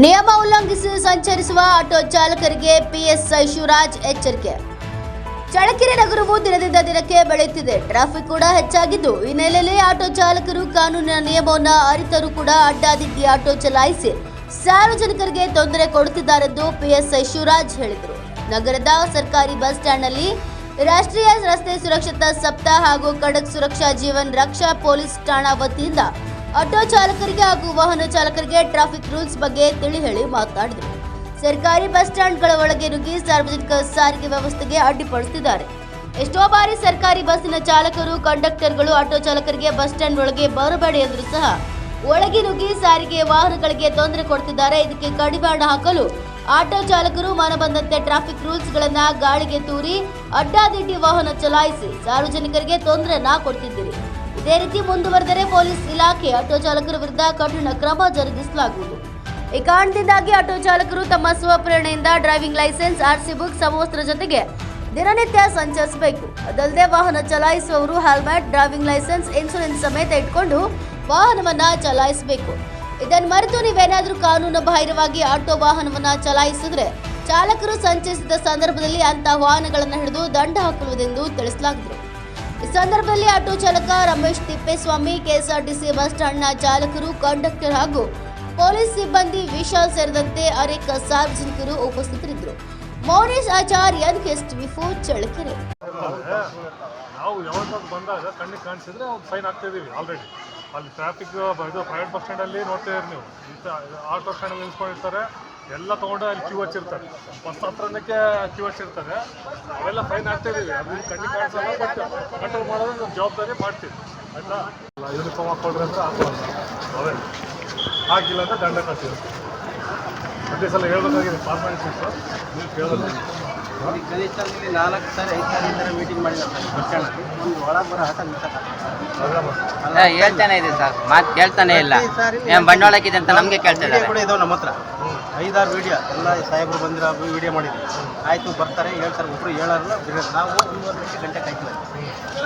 ನಿಯಮ ಉಲ್ಲಂಘಿಸಿ ಸಂಚರಿಸುವ ಆಟೋ ಚಾಲಕರಿಗೆ ಪಿಎಸ್ಐ ಶಿವರಾಜ್ ಎಚ್ಚರಿಕೆ. ಚಳ್ಳಕೆರೆ ನಗರವು ದಿನದಿಂದ ದಿನಕ್ಕೆ ಬೆಳೆಯುತ್ತಿದೆ. ಟ್ರಾಫಿಕ್ ಕೂಡ ಹೆಚ್ಚಾಗಿದ್ದು ಹಿನ್ನೆಲೆಯಲ್ಲಿ ಆಟೋ ಚಾಲಕರು ಕಾನೂನಿನ ನಿಯಮವನ್ನು ಅರಿತರೂ ಕೂಡ ಅಡ್ಡಾದಿಡ್ಡಿ ಆಟೋ ಚಲಾಯಿಸಿ ಸಾರ್ವಜನಿಕರಿಗೆ ತೊಂದರೆ ಕೊಡುತ್ತಿದ್ದಾರೆಂದು ಪಿಎಸ್ಐ ಶಿವರಾಜ್ ಹೇಳಿದರು. ನಗರದ ಸರ್ಕಾರಿ ಬಸ್ ಸ್ಟ್ಯಾಂಡ್ನಲ್ಲಿ ರಾಷ್ಟ್ರೀಯ ರಸ್ತೆ ಸುರಕ್ಷತಾ ಸಪ್ತಾಹ ಹಾಗೂ ಖಡಕ್ ಸುರಕ್ಷಾ ಜೀವನ್ ರಕ್ಷಾ ಪೊಲೀಸ್ ಠಾಣಾ ವತಿಯಿಂದ ಆಟೋ ಚಾಲಕರಿಗೆ ಹಾಗೂ ವಾಹನ ಚಾಲಕರಿಗೆ ಟ್ರಾಫಿಕ್ ರೂಲ್ಸ್ ಬಗ್ಗೆ ತಿಳಿ ಹೇಳಿ ಮಾತನಾಡಿದರು. ಸರ್ಕಾರಿ ಬಸ್ ಸ್ಟ್ಯಾಂಡ್ಗಳ ಒಳಗೆ ನುಗ್ಗಿ ಸಾರ್ವಜನಿಕ ಸಾರಿಗೆ ವ್ಯವಸ್ಥೆಗೆ ಅಡ್ಡಿಪಡಿಸುತ್ತಿದ್ದಾರೆ. ಎಷ್ಟೋ ಬಾರಿ ಸರ್ಕಾರಿ ಬಸ್ಸಿನ ಚಾಲಕರು, ಕಂಡಕ್ಟರ್ಗಳು ಆಟೋ ಚಾಲಕರಿಗೆ ಬಸ್ ಸ್ಟ್ಯಾಂಡ್ ಒಳಗೆ ಬರಬೇಡಿ ಎಂದರೂ ಸಹ ಒಳಗೆ ನುಗ್ಗಿ ಸಾರಿಗೆ ವಾಹನಗಳಿಗೆ ತೊಂದರೆ ಕೊಡ್ತಿದ್ದಾರೆ ಇದಕ್ಕೆ ಕಡಿವಾಣ ಹಾಕಲು ಆಟೋ ಚಾಲಕರು ಮನ ಬಂದಂತೆ ಟ್ರಾಫಿಕ್ ರೂಲ್ಸ್ಗಳನ್ನ ಗಾಳಿಗೆ ತೂರಿ ಅಡ್ಡಾದಿಡ್ಡಿ ವಾಹನ ಚಲಾಯಿಸಿ ಸಾರ್ವಜನಿಕರಿಗೆ ತೊಂದರೆಯನ್ನ ಕೊಡ್ತಿದ್ದೀರಿ. ಇದೇ ರೀತಿ ಮುಂದುವರೆದರೆ ಪೊಲೀಸ್ ಇಲಾಖೆ ಆಟೋ ಚಾಲಕರ ವಿರುದ್ಧ ಕಠಿಣ ಕ್ರಮ ಜರುಗಿಸಲಾಗುವುದು. ಈ ಕಾರಣದಿಂದಾಗಿ ಆಟೋ ಚಾಲಕರು ತಮ್ಮ ಸ್ವಪ್ರೇರಣೆಯಿಂದ ಡ್ರೈವಿಂಗ್ ಲೈಸೆನ್ಸ್ ಆರ್ಸಿ ಬುಕ್, ಸಮವಸ್ತ್ರ ಜೊತೆಗೆ ದಿನನಿತ್ಯ ಸಂಚರಿಸಬೇಕು. ಅದಲ್ಲದೆ ವಾಹನ ಚಲಾಯಿಸುವವರು ಹೆಲ್ಮೆಟ್, ಡ್ರೈವಿಂಗ್ ಲೈಸೆನ್ಸ್ ಇನ್ಶೂರೆನ್ಸ್ ಸಮೇತ ಇಟ್ಕೊಂಡು ವಾಹನವನ್ನ ಚಲಾಯಿಸಬೇಕು. ಇದನ್ನು ಮರೆತು ನೀವೇನಾದರೂ ಕಾನೂನು ಬಾಹಿರವಾಗಿ ಆಟೋ ವಾಹನವನ್ನ ಚಲಾಯಿಸಿದ್ರೆ ಚಾಲಕರು ಸಂಚರಿಸಿದ ಸಂದರ್ಭದಲ್ಲಿ ಅಂತಹ ವಾಹನಗಳನ್ನು ಹಿಡಿದು ದಂಡ ಹಾಕುವುದೆಂದು ತಿಳಿಸಲಾಗಿದೆ ಈ ಸಂದರ್ಭದಲ್ಲಿ ಆಟೋ ಚಾಲಕ ರಮೇಶ್ ತಿಪ್ಪೇಸ್ವಾಮಿ, ಕೆಎಸ್ಆರ್ಟಿಸಿ ಬಸ್ ಸ್ಟ್ಯಾಂಡ್ನ ಚಾಲಕರು, ಕಂಡಕ್ಟರ್ ಹಾಗೂ ಪೊಲೀಸ್ ಸಿಬ್ಬಂದಿ ವಿಶಾಲ್ ಸೇರಿದಂತೆ ಅನೇಕ ಸಾರ್ವಜನಿಕರು ಉಪಸ್ಥಿತರಿದ್ದರು. ಮೌರೇಶ್ ಆಚಾರ್ ಎನ್ ಕೆಸ್ಟ್ ಫೋರ್ ಚಳ್ಳಕೆರೆ. ನಾವು ಯಾವಾಗ ಬಂದಾಗ ಕಣ್ಣಿಗೆ ಕಾಣಿಸಿದ್ರೆ ಅವ್ರು ಫೈನ್ ಹಾಕ್ತಿದ್ದೀವಿ ಆಲ್ರೆಡಿ. ಅಲ್ಲಿ ಟ್ರಾಫಿಕ್ ಇದು ಪ್ರೈವೇಟ್ ಬಸ್ ಸ್ಟ್ಯಾಂಡಲ್ಲಿ ನೋಡ್ತಿದ್ದೀರಿ ನೀವು. ಆಟೋ ಸ್ಟ್ಯಾಂಡಲ್ಲಿ ನಿಲ್ಸ್ಕೊಂಡಿರ್ತಾರೆ ಎಲ್ಲ ತೊಗೊಂಡು ಅಲ್ಲಿ ಕ್ಯೂ ಹಚ್ಚಿರ್ತಾರೆ. ಬಸ್ ಹತ್ರನಕ್ಕೆ ಕ್ಯೂ ಹಚ್ಚಿರ್ತಾರೆ. ಅವೆಲ್ಲ ಫೈನ್ ಹಾಕ್ತಿದ್ದೀವಿ ಅದು ಕಣ್ಣಿಗೆ ಕಾಣಿಸಲ್ಲ ಬಟ್ ಕಂಟ್ರೋಲ್ ಮಾಡೋದು ನಮ್ಮ ಜವಾಬ್ದಾರಿ ಮಾಡ್ತೀವಿ. ಆಯಿತಾ? ಯೂನಿಫಾರ್ಮ್ ಹಾಕ್ಕೊಳ್ರಿ ಅಂದರೆ ಹಾಕೋಲ್ಲ ಅವೇ ಹಾಕಿಲ್ಲ ಅಂದ್ರೆ ದಂಡ ಕಟ್ತೀವಿ. ಅದೇ ಸಲ ಹೇಳ್ಬೇಕಾಗಿದೆ ಫಾರ್ಮಾಲಿಟಿ ಸರ್ ನೀವು ಕೇಳೋದು ಇಲ್ಲಿ ಕನಿಷ್ಠ ಇಲ್ಲಿ ನಾಲ್ಕು ಸಾರಿ ಐದು ಸಾರಿ ಥರ ಮೀಟಿಂಗ್ ಮಾಡಿದ್ದಾರೆ ಬಸ್ ಸ್ಟ್ಯಾಂಡಲ್ಲಿ ಒಂದು ಒಳಗೆ ಬರೋ ಏ, ಹೇಳ್ತಾನೆ ಇದೆ ಸರ್. ಮಾತು ಕೇಳ್ತಾನೆ ಇಲ್ಲ. ಏನ್ ಬಂಡವಾಳ ಹಾಕಿದೆ ಅಂತ ನಮ್ಗೆ ಕೇಳ್ತಾ ವಿಡಿಯೋ ಇದ್ದಾರೆ. ಕೂಡ ಇದಾವೆ ನಮ್ಮ ಹತ್ರ. ಐದಾರು ವಿಡಿಯೋ ಎಲ್ಲ ಸಾಹೇಬರು ಬಂದಿರೋ ವಿಡಿಯೋ ಮಾಡಿದ್ವಿ ಆಯಿತು ಬರ್ತಾರೆ ಹೇಳ್ತಾರೆ ಒಬ್ಬರು ಹೇಳೋರಲ್ಲ ಬಿಡೋದು ನಾವು ಒಂದೂವರೆ ಗಂಟೆ ಕಾಯ್ತೀವಿ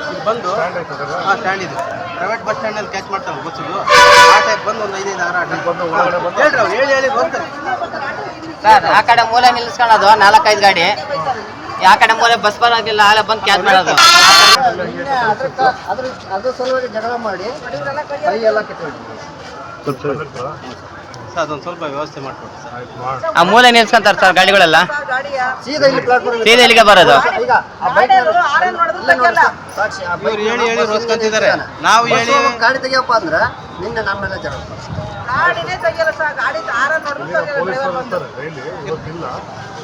ಇಲ್ಲಿ ಬಂದು ಸ್ಟ್ಯಾಂಡ್ ಹಾಂ ಸ್ಟ್ಯಾಂಡ್ ಇದೆ. ಪ್ರೈವೇಟ್ ಬಸ್ ಸ್ಟ್ಯಾಂಡಲ್ಲಿ ಕ್ಯಾಚ್ ಮಾಡ್ತಾರೆ ಬಸ್ಸಿದು ಆ ಟೈಪ್ ಬಂದು ಒಂದು ಐದೈದು ಆರು ಆಟ. ಬಂದು ಹೇಳ್ರಿ ಅವ್ರು ಹೇಳಿ ಹೇಳಿ ಬರ್ತಾರೆ ಸರ್ ಆ ಕಡೆ ಮೂಲೆ ನಿಲ್ಲಿಸ್ಕೊಳ್ಳೋದು ನಾಲ್ಕೈದು ಗಾಡಿ. ಆ ಕಡೆ ಮೂಲೆ ಬಸ್ ಬರೋದಿಲ್ಲ ಆಲೆ ಬಂದು ಕ್ಯಾಚ್ ಮಾಡೋದು. ಅದ್ರ ಅದ್ರ ಸಲುವಾಗಿ ಜಗಳ ಮಾಡಿ ಕೈ ಎಲ್ಲ ಅದೊಂದು ಸ್ವಲ್ಪ ವ್ಯವಸ್ಥೆ ಮಾಡಿಕೊಡಿ ಸರ್. ಆ ಮೂಲೆ ನಿಲ್ಸ್ಕೊಂತಾರೆ ಸರ್ ಗಾಡಿಗಳೆಲ್ಲ. ಸೀದಾ ಇಲ್ಲಿ ಪ್ಲಾಟ್ಫಾರ್ಮ್ ಸೀದಾ ಇಲ್ಲಿಗೆ ಬರೋದು. ಈಗ ಆ ಬೈಕ್ ಸಾಕ್ಷಿ ಆ ಬೈಕ್ ಹೇಳಿ ಹೇಳಿ ರೋಸ್ಕೊಂತಿದ್ದಾರೆ. ನಾವು ಹೇಳಿ ಗಾಡಿ ತೆಗಿಯಪ್ಪ ಅಂದ್ರೆ ನಿನ್ನೆ ನಮ್ಮ ಮೇಲೆ ಜಗಳ ಗಾಡಿನೇ ತೆಗಿಯಲ್ಲ ಸರ್ ಗಾಡಿ ಆರ ನೋಡಿದ್ರೆ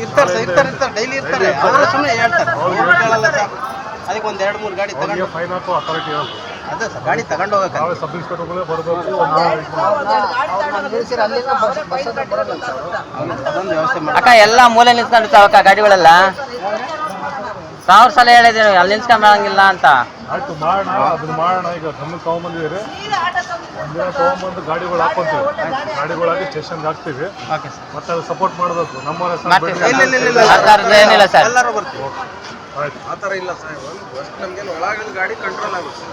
ಇರ್ತಾರೆ ಇರ್ತಾರೆ ಸರ್ ಇರ್ತಾರೆ ಇರ್ತಾರೆ ಡೈಲಿ ಇರ್ತಾರೆ. ಅವರು ಸುಮ್ಮನೆ ಹೇಳ್ತಾರೆ. ಕೇಳಲ್ಲ ಸರ್. ಅದಕ್ಕೆ ಒಂದು ಎರಡು ಮೂರು ಗಾಡಿ ತಗೊಂಡು ಫೈನ್ ಹಾಕೋ ಅಥಾರಿಟಿ ಇರೋದು. ಅದೇ ಸರ್ ಗಾಡಿ ತಗೊಂಡು ಹೋಗಕ್ಕೆ ನಾವೇ ಸಬ್ ಇನ್ಸ್ಪೆಕ್ಟರ್ಗಳೇ ಬರಬೇಕು. ಅದೊಂದು ವ್ಯವಸ್ಥೆ ಮಾಡಿ ಅಕ್ಕ ಎಲ್ಲ ಮೂಲೆ ಅಕ್ಕ ಗಾಡಿಗಳೆಲ್ಲ? ಸಾವಿರ ಸಲ ಹೇಳಿದ್ದೀನಿ ಅಲ್ಲಿ ನಿಲ್ಸ್ಕೊಂಬಂಗಿಲ್ಲ ಅಂತ. ಆಯ್ತು ಮಾಡೋಣ ಅದನ್ನ ಮಾಡೋಣ ಈಗ ಗಮನಕ್ಕೆ ತಗೊಂಬಂದಿದ್ದೀರಿ ಒಂದಿನ ತಗೊಂಬಂದು ಗಾಡಿಗಳು ಹಾಕೊಂತೀವಿ. ಸ್ಟೇಷನ್ಗೆ ಹಾಕ್ತೀವಿ. Okay sir. ಮತ್ತೆ ಅದು ಸಪೋರ್ಟ್ ಮಾಡಬೇಕು. ನಮ್ಮ ಮಾಡ್ತೀವಿ ಇಲ್ಲ, ಇಲ್ಲ, ಇಲ್ಲ, ಇಲ್ಲ. ಆ ಥರದ್ದು ಏನಿಲ್ಲ ಸರ್. ಎಲ್ಲರೂ ಬರ್ತೀವಿ. ಆಯ್ತು. ಆ ಥರ ಇಲ್ಲ ಸರ್ ಒಂದು ಬಸ್ ನಮಗೆ ಒಳಗಿನ ಗಾಡಿ ಕಂಟ್ರೋಲ್ ಆಗುತ್ತೆ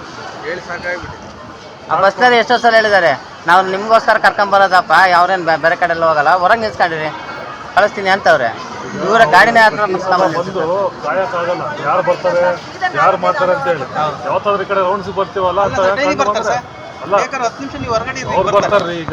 ಹೇಳಿ ಸಾಕಾಗ್ಬಿಟ್ಟಿದೆ. ಆ ಬಸ್ನಲ್ಲಿ ಎಷ್ಟೋ ಸಲ ಹೇಳಿದ್ದಾರೆ ನಾವು ನಿಮ್ಗೋಸ್ಕರ ಕರ್ಕೊಂಬರೋದಪ್ಪ ಯಾವ್ರೇನು ಬೇರೆ ಕಡೆ ಎಲ್ಲ ಹೋಗಲ್ಲ ಹೊರಗೆ ನಿಲ್ಸ್ಕೊಂಡಿರಿ. ಕಳಿಸ್ತೀನಿ ಅಂತವ್ರೆ. ಇವರ ಗಾಡಿನೇ ಹತ್ರ ಬಂದು ಕಾಯಕ್ಕಾಗಲ್ಲ. ಯಾರು ಬರ್ತಾರೆ ಯಾರು ಮಾಡ್ತಾರೆ ಅಂತ ಹೇಳಿ. ಯಾವತ್ತಾದ್ರೂ ಈ ಕಡೆ ರೌಂಡ್ಸ್ ಬರ್ತೀವಲ್ಲ ಅಂತ ಬರ್ತಾರೆ ಸರ್. ಅಲ್ಲ ಬೇಕಾದ್ರೆ ಹತ್ತು ನಿಮಿಷ ನೀವು ಹೊರಗಡೆ ಅವ್ರು ಬರ್ತಾರ್ರಿ ಈಗ.